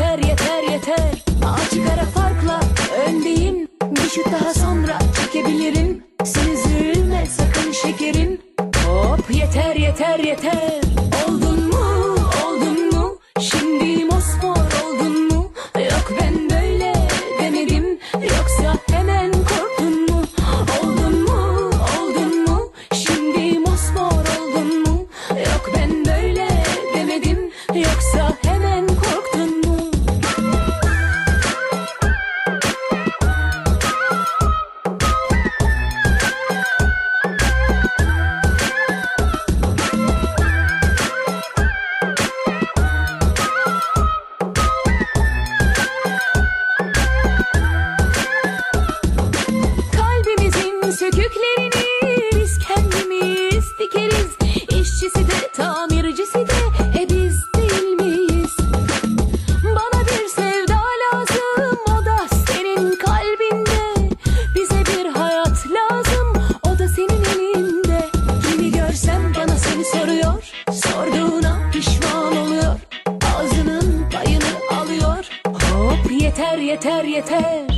yeter yeter yeter. Açık ara farkla öndeyim. Bir şut daha sonra çekebilirim. Sen üzülme sakın şekerim. Hop yeter yeter yeter. yeter yeter.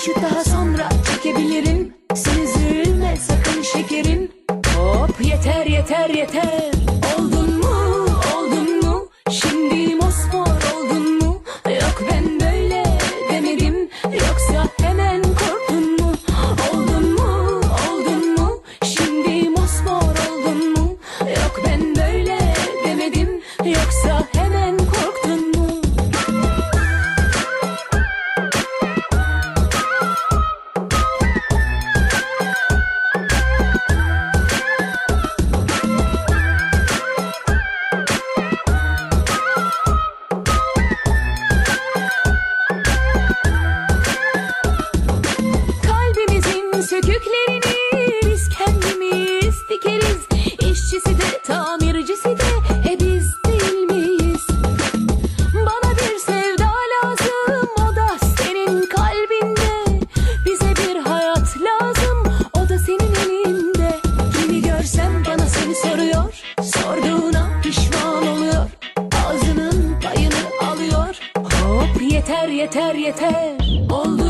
Düşüp daha sonra çekebilirim. Sen üzülme sakın şekerim. Hop yeter yeter yeter. yeter. Oldu